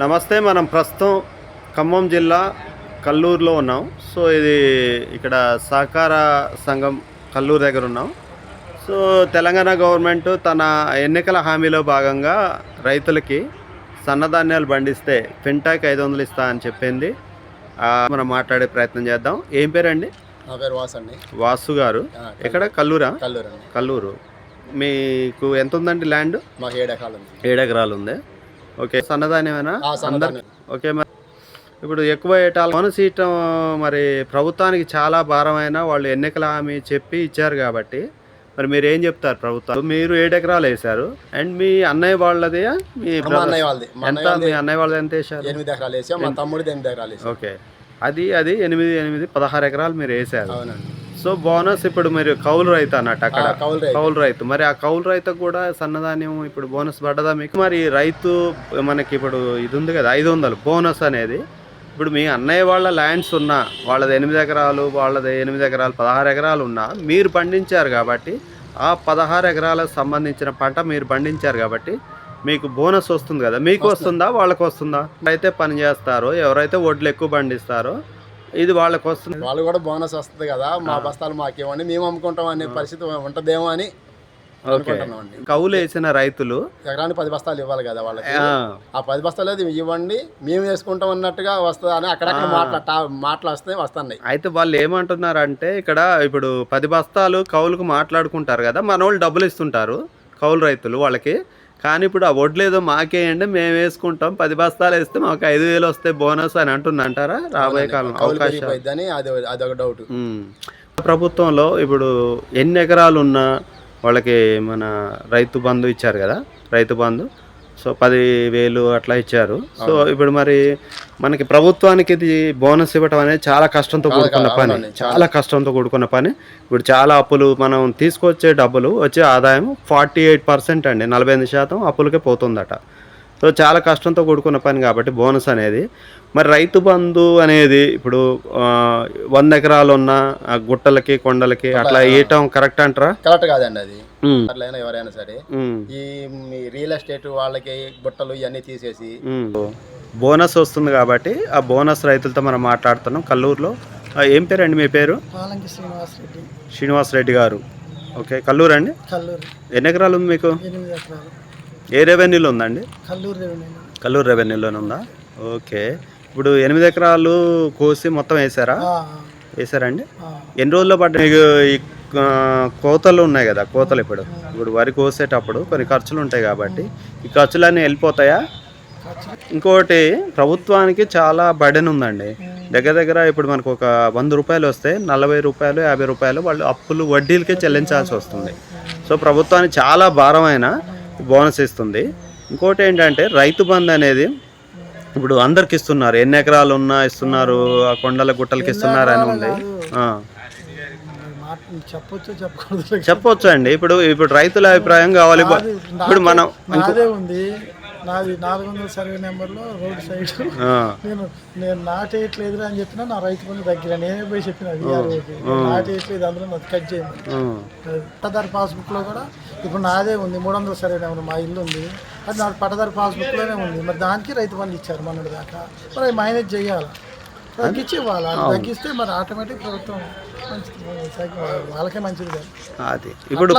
నమస్తే మనం ప్రస్తుతం ఖమ్మం జిల్లా కల్లూరులో ఉన్నాం. సో ఇది ఇక్కడ సహకార సంఘం కల్లూరు దగ్గర ఉన్నాం. సో తెలంగాణ గవర్నమెంట్ తన ఎన్నికల హామీలో భాగంగా రైతులకి సన్నధాన్యాలు పండిస్తే ఫింటాక్ ఐదు వందలు ఇస్తా అని చెప్పింది. మనం మాట్లాడే ప్రయత్నం చేద్దాం. ఏం పేరండి? నా పేరు వాస్ అండి. వాసు గారు. ఎక్కడ? కల్లూరా? కల్లూరు. మీకు ఎంత ఉందండి ల్యాండ్? మాకు ఏడు ఎకరాలు ఉంది. ఏడు ఎకరాలు ఉంది. ఓకే. సన్నధాన్యం. ఓకే మరి ఇప్పుడు ఎక్కువ ఏటాలు మనసీయటం మరి ప్రభుత్వానికి చాలా భారమైన వాళ్ళు ఎన్నికల హామీ చెప్పి ఇచ్చారు కాబట్టి మరి మీరు ఏం చెప్తారు ప్రభుత్వం మీరు ఏడు ఎకరాలు వేశారు. అండ్ మీ అన్నయ్య వాళ్ళది మీ? అన్నయ్య వాళ్ళది. ఎంత అన్నయ్య మీ వాళ్ళది అన్నయ్య వాళ్ళది ఎంత వేశారు? ఎనిమిది ఎకరాలు వేసాం. మా తమ్ముడిది ఎనిమిది ఎకరాలు ఓకే. అది అది ఎనిమిది ఎనిమిది పదహారు ఎకరాలు మీరు వేశారు. అవునండి. సో బోనస్ ఇప్పుడు మీరు కౌలు రైతు అన్నట్టు అక్కడ. కౌలు రైతు. రైతు. మరి ఆ కౌలు రైతుకు కూడా సన్నధాన్యం ఇప్పుడు బోనస్ పడ్డదా మీకు? మరి రైతు మనకి ఇప్పుడు ఇది ఉంది కదా ఐదు వందలు బోనస్ అనేది. ఇప్పుడు మీ అన్నయ్య వాళ్ళ ల్యాండ్స్ ఉన్నా వాళ్ళది ఎనిమిది ఎకరాలు వాళ్ళది ఎనిమిది ఎకరాలు పదహారు ఎకరాలు ఉన్నా మీరు పండించారు కాబట్టి ఆ పదహారు ఎకరాలకు సంబంధించిన పంట మీరు పండించారు కాబట్టి మీకు బోనస్ వస్తుంది కదా. మీకు వస్తుందా. వాళ్ళకి వస్తుందా? అయితే పని చేస్తారో ఎవరైతే వడ్లు ఎక్కువ పండిస్తారో ఇది వాళ్ళకి వస్తుంది. వాళ్ళు కూడా బోనస్ వస్తుంది కదా మా బస్తాలు మాకు ఇవ్వండి మేము అమ్ముకుంటాం అనే పరిస్థితి ఉంటదేమో అని ఓకే. కౌలు వేసిన రైతులు ఎకరానికి పది బస్తాలు ఇవ్వాలి కదా వాళ్ళకి. ఆ, పది బస్తాలు అది ఇవ్వండి మేము వేసుకుంటాం అన్నట్టుగా వస్తుంది అని అక్కడక్కడ మాట్లా మాటలు వస్తాయి వస్తున్నాయి. అయితే వాళ్ళు ఏమంటున్నారంటే ఇక్కడ ఇప్పుడు పది బస్తాలు కౌలుకు మాట్లాడుకుంటారు కదా మన వాళ్ళు డబ్బులు ఇస్తుంటారు కౌలు రైతులు వాళ్ళకి. కానీ ఇప్పుడు ఆ వడ్లు ఏదో మాకేయండి మేము వేసుకుంటాం. పది బస్తాలు వేస్తే మాకు ఐదు వేలు వస్తే బోనస్ అని అంటున్నంటారా రాబోయే కాలం అవకాశం. అదొక డౌట్. ప్రభుత్వంలో ఇప్పుడు ఎన్ని ఎకరాలు ఉన్నా వాళ్ళకి మన రైతు బంధు ఇచ్చారు కదా రైతు బంధు. సో పది వేలు అట్లా ఇచ్చారు. సో ఇప్పుడు మరి మనకి ప్రభుత్వానికి ఇది బోనస్ ఇవ్వటం అనేది చాలా కష్టంతో కూడుకున్న పని. చాలా. కష్టంతో కూడుకున్న పని. ఇప్పుడు చాలా అప్పులు మనం తీసుకొచ్చే డబ్బులు వచ్చే ఆదాయం ఫార్టీ ఎయిట్ పర్సెంట్ అండి. నలభై ఎనిమిది శాతం అప్పులకే పోతుందట. సో చాలా కష్టంతో కూడుకున్న పని కాబట్టి బోనస్ అనేది. మరి రైతు బంధు అనేది ఇప్పుడు వంద ఎకరాలు ఉన్న గుట్టలకి కొండలకి అట్లా వేయటం కరెక్ట్ అంటారా? కరెక్ట్ కాదండి అది. ఉమ్, అట్లయినా ఎవరైనా సరే ఈ మీ రియల్ ఎస్టేట్ వాళ్ళకి గుట్టలు ఇవన్నీ తీసేసి. బోనస్ వస్తుంది కాబట్టి ఆ బోనస్ రైతులతో మనం మాట్లాడుతున్నాం కల్లూరులో. ఏం పేరండి మీ పేరు? శ్రీనివాస్ రెడ్డి. శ్రీనివాస్ రెడ్డి గారు. ఓకే కల్లూరు అండి? కల్లూరు. ఎన్ని ఎకరాలు ఉంది మీకు? ఏ రెవెన్యూలో ఉందండి? కల్లూరు రెవెన్యూ. కల్లూరు రెవెన్యూలోనే ఉందా? ఓకే. ఇప్పుడు ఎనిమిది ఎకరాలు కోసి మొత్తం వేసారా? ఆ, వేసారండి ఎన్ని రోజుల్లో పడ్డ మీకు కోతలు ఉన్నాయి కదా కోతలు ఇప్పుడు. ఇప్పుడు వరి కోసేటప్పుడు కొన్ని ఖర్చులు ఉంటాయి కాబట్టి ఈ ఖర్చులన్నీ వెళ్ళిపోతాయా? ఇంకోటి ప్రభుత్వానికి చాలా బర్డెన్ ఉందండి. దగ్గర దగ్గర ఇప్పుడు మనకు ఒక వంద రూపాయలు వస్తే నలభై రూపాయలు యాభై రూపాయలు వాళ్ళు అప్పులు వడ్డీలకే చెల్లించాల్సి వస్తుంది. సో ప్రభుత్వానికి చాలా భారమైన బోనస్ ఇస్తుంది. ఇంకోటి ఏంటంటే రైతు బంధు అనేది ఇప్పుడు అందరికి ఇస్తున్నారు. ఎన్ని ఎకరాలు ఉన్నా ఇస్తున్నారు ఆ కొండల గుట్టలకి ఇస్తున్నారు అని ఉంది చెప్పొచ్చు చెప్పకూడదు? చెప్పొచ్చు అండి. ఇప్పుడు ఇప్పుడు రైతుల అభిప్రాయం కావాలి. ఇప్పుడు మనం నాదే ఉంది. నాది నాలుగు వందల సర్వే నెంబర్లో రోడ్ సైడ్. నేను నేను నాటేయట్లేదు అని చెప్పినా నా రైతు పని దగ్గర నేనే పోయి చెప్పిన నాటేయట్లేదు అందులో నాకు కట్ చేయండి పట్టదారి పాస్బుక్లో కూడా ఇప్పుడు నాదే ఉంది. మూడు వందల సర్వే నెంబర్ మా ఇల్లు ఉంది. అది నా పట్టదారి పాస్బుక్లోనే ఉంది. మరి దానికి రైతు బంధు ఇచ్చారు మొన్నటి దాకా. మరి అది మైనేజ్ చేయాలి? తగ్గించి అది తగ్గిస్తే మరి ఆటోమేటిక్ ప్రభుత్వం మంచిది వాళ్ళకే మంచిది కాదు. అది. ఇప్పుడు